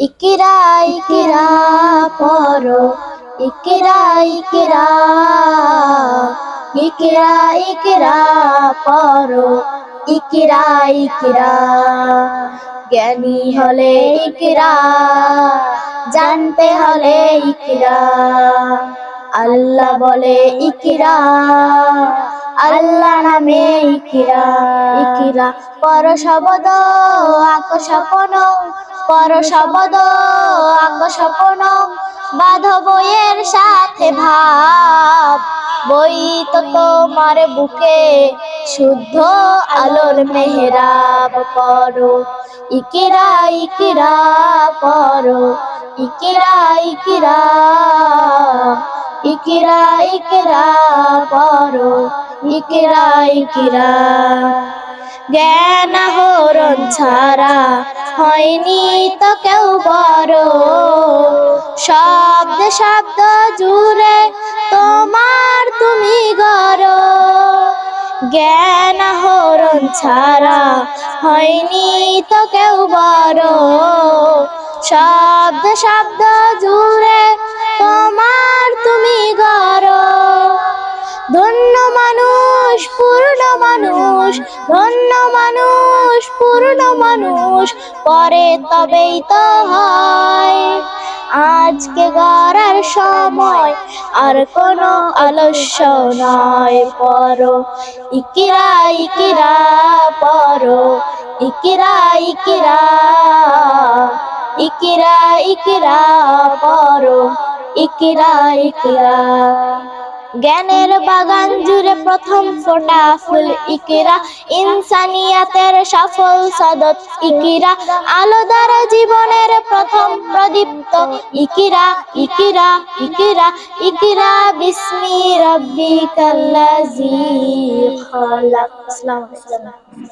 ইকিরা ইকিরা পড়ো ইকিরা ইকিরা ইকিরা ইকিরা পড়ো ইকিরা ইকিরা, জ্ঞানী হলে ইকিরা, জানতে হলে ইকিরা। আল্লাহ বলে ইকিরা। আল্লাহ নামে ইকিরা। ইকিরা। পর শবদ আক স্বপন। পর শবদ আক স্বপন। বাঁধ বইয়ের সাথে ভাব। বই তো তোমার বুকে, শুদ্ধ আলোর মেহরাব করো। ইকিরা ইকিরা পড়ো ইকিরা ইকিরা। ইকিরা ইকিরা পড়ো ইকিরা ইকিরা। জ্ঞান হরণ ছাড়া হয়নি তো কেউ বড়। শব্দ শব্দ জুড়ে তোমার তুমি গড়। জ্ঞান হরণ ছাড়া হয়নি তো কেউ বড়। শব্দ শব্দ জুড়ে মানুষ, পূর্ণ মানুষ, ধন্য মানুষ, পূর্ণ মানুষ, পরে তবেই তো হয়। আজকে গড়ার সময় আর কোনো আলস্য নয়, পর, ইকিরা ইকিরা, পর, ইকিরা ইকিরা ইকিরা ইকিরা, পর, ইকিরা ইকিরা। জ্ঞানের বাগান জুড়ে প্রথম ফোটা ফুল ইকিরা। ইনসানিয়াতের সফল সদত ইকিরা। আলো দ্বারা জীবনের প্রথম প্রদীপ্ত ইকিরা। ইকিরা ইকিরা ইকিরা। বিস্মি রব্বিকাল্লাযী খালাক। আসসালামু আলাইকুম।